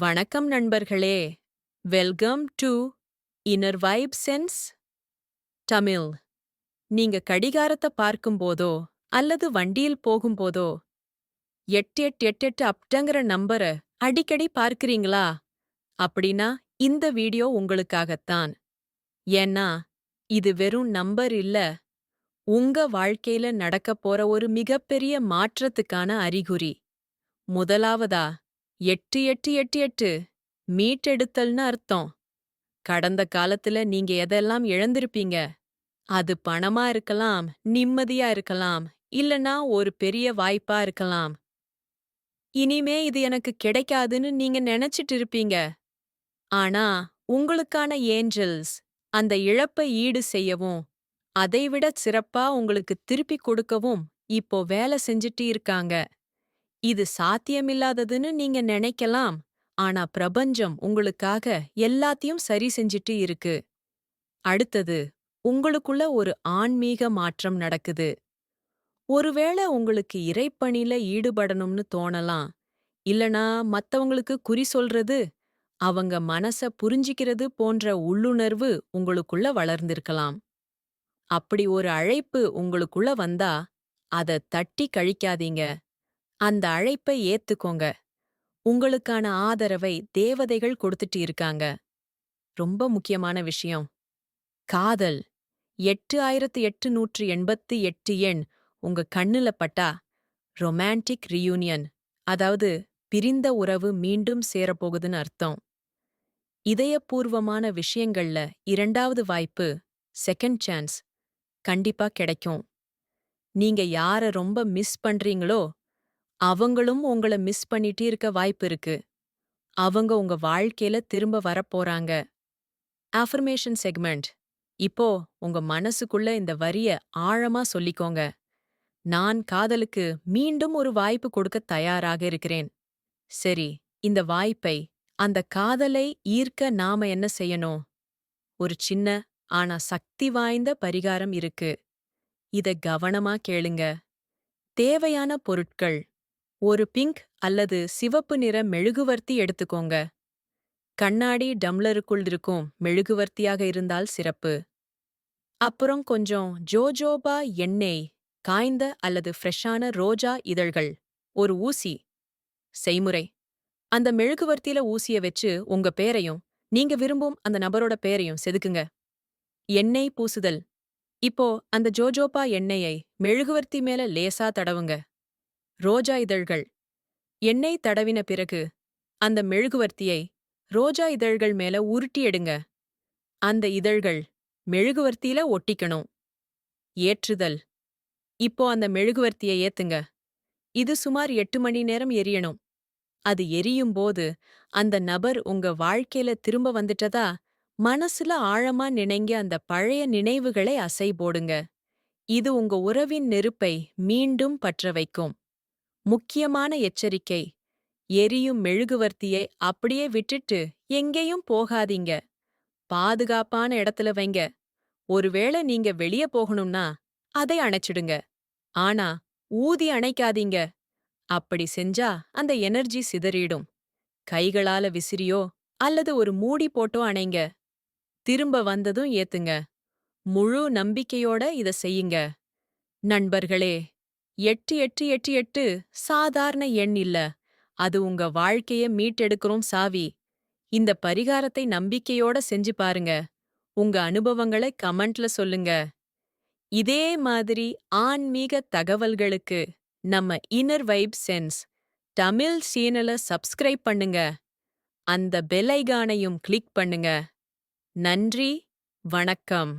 வணக்கம் நண்பர்களே. Welcome to inner vibe sense Tamil. நீங்க கடிகாரத்தை பார்க்கும்போதோ அல்லது வண்டியில் போகும்போதோ எட்டு எட்டு எட்டு எட்டு அப்டங்கிற நம்பர அடிக்கடி பார்க்கிறீங்களா? அப்படின்னா இந்த வீடியோ உங்களுக்காகத்தான். ஏன்னா இது வெறும் நம்பர் இல்ல. உங்க வாழ்க்கையில நடக்கப் போற ஒரு மிகப்பெரிய மாற்றத்துக்கான அறிகுறி. முதலாவதா எட்டு எட்டு எட்டு எட்டு. மீட்டெடுத்தல்னு அர்த்தம். கடந்த காலத்துல நீங்க எதெல்லாம் இழந்திருப்பீங்க? அது பணமா இருக்கலாம் நிம்மதியா இருக்கலாம் இல்லனா ஒரு பெரிய வாய்ப்பா இருக்கலாம். இனிமே இது எனக்கு கிடைக்காதுன்னு நீங்க நினைச்சிட்டு இருப்பீங்க. ஆனா உங்களுக்கான ஏஞ்சல்ஸ் அந்த இழப்பை ஈடு செய்யவும் அதைவிட சிறப்பா உங்களுக்கு திருப்பி கொடுக்கவும் இப்போ வேலை செஞ்சுட்டு இருக்காங்க. இது சாத்தியமில்லாததுன்னு நீங்க நினைக்கலாம். ஆனா பிரபஞ்சம் உங்களுக்காக எல்லாத்தையும் சரி செஞ்சுட்டு இருக்கு. அடுத்தது உங்களுக்குள்ள ஒரு ஆன்மீக மாற்றம் நடக்குது. ஒருவேளை உங்களுக்கு இறைப்பணில ஈடுபடணும்னு தோணலாம். இல்லனா மத்தவங்களுக்கு குறி சொல்றது அவங்க மனச புரிஞ்சிக்கிறது போன்ற உள்ளுணர்வு உங்களுக்குள்ள வளர்ந்திருக்கலாம். அப்படி ஒரு அழைப்பு உங்களுக்குள்ள வந்தா அத தட்டி கழிக்காதீங்க. அந்த அழைப்பை ஏத்துக்கோங்க. உங்களுக்கான ஆதரவை தேவதைகள் கொடுத்துட்டு இருக்காங்க. ரொம்ப முக்கியமான விஷயம். காதல். எட்டு ஆயிரத்து எட்டு நூற்று எண்பத்து எட்டு எண் உங்க கண்ணுல பட்டா ரொமான்டிக் ரியூனியன் அதாவது பிரிந்த உறவு மீண்டும் சேரப்போகுதுன்னு அர்த்தம். இதயபூர்வமான விஷயங்கள்ல இரண்டாவது வாய்ப்பு செகண்ட் சான்ஸ் கண்டிப்பா கிடைக்கும். நீங்க யார ரொம்ப மிஸ் பண்றீங்களோ அவங்களும் உங்கள மிஸ் பண்ணிட்டு இருக்க வாய்ப்பு இருக்கு. அவங்க உங்க வாழ்க்கையில திரும்ப வரப்போறாங்க. அஃபர்மேஷன் செக்மெண்ட் இப்போ உங்க மனசுக்குள்ள இந்த வரிய ஆழமா சொல்லிக்கோங்க. நான் காதலுக்கு மீண்டும் ஒரு வாய்ப்பு கொடுக்க தயாராக இருக்கிறேன். சரி இந்த வாய்ப்பை அந்த காதலை ஈர்க்க நாம என்ன செய்யணும்? ஒரு சின்ன ஆனா சக்தி வாய்ந்த பரிகாரம் இருக்கு. இத கவனமா கேளுங்க. தேவையான பொருட்கள் ஒரு பிங்க் அல்லது சிவப்பு நிற மெழுகுவர்த்தி எடுத்துக்கோங்க. கண்ணாடி டம்ளருக்குள் இருக்கும் மெழுகுவர்த்தியாக இருந்தால் சிறப்பு. அப்புறம் கொஞ்சம் ஜோஜோபா எண்ணெய் காய்ந்த அல்லது ஃப்ரெஷ்ஷான ரோஜா இதழ்கள் ஒரு ஊசி. செய்முறை. அந்த மெழுகுவர்த்தியில ஊசிய வச்சு உங்க பேரையும் நீங்க விரும்பும் அந்த நபரோட பேரையும் செதுக்குங்க. எண்ணெய் பூசுதல். இப்போ அந்த ஜோஜோபா எண்ணெயை மெழுகுவர்த்தி மேல லேசா தடவுங்க. ரோஜா இதழ்கள். எண்ணெய் தடவின பிறகு அந்த மெழுகுவர்த்தியை ரோஜா இதழ்கள் மேல உருட்டி எடுங்க. அந்த இதழ்கள் மெழுகுவர்த்தியில ஒட்டிக்கணும். ஏற்றுதல். இப்போ அந்த மெழுகுவர்த்தியை ஏத்துங்க. இது சுமார் எட்டு மணி நேரம் எரியணும். அது எரியும் போது அந்த நபர் உங்க வாழ்க்கையில திரும்ப வந்துட்டதா மனசுல ஆழமா நினைங்க அந்த பழைய நினைவுகளை அசை போடுங்க. இது உங்க உறவின் நெருப்பை மீண்டும் பற்ற வைக்கும். முக்கியமான எச்சரிக்கை. எரியும் மெழுகுவர்த்தியை அப்படியே விட்டுட்டு எங்கேயும் போகாதீங்க. பாதுகாப்பான இடத்துல வைங்க. ஒருவேளை நீங்க வெளிய போகணும்னா அதை அணைச்சிடுங்க. ஆனா ஊதி அணைக்காதீங்க. அப்படி செஞ்சா அந்த எனர்ஜி சிதறிடும். கைகளால விசிறியோ அல்லது ஒரு மூடி போட்டோ அணைங்க. திரும்ப வந்ததும் ஏத்துங்க. முழு நம்பிக்கையோட இத செய்யுங்க. நண்பர்களே எட்டு எட்டு எட்டு எட்டு சாதாரண எண் இல்ல. அது உங்க வாழ்க்கைய மீட்டெடுக்கிறோம் சாவி. இந்த பரிகாரத்தை நம்பிக்கையோட செஞ்சு பாருங்க. உங்க அனுபவங்களை கமெண்ட்ல சொல்லுங்க. இதே மாதிரி ஆன்மீக தகவல்களுக்கு நம்ம இன்னர் வைப் சென்ஸ் தமிழ் சேனலை சப்ஸ்கிரைப் பண்ணுங்க. அந்த பெல் ஐகானையும் கிளிக் பண்ணுங்க. நன்றி வணக்கம்.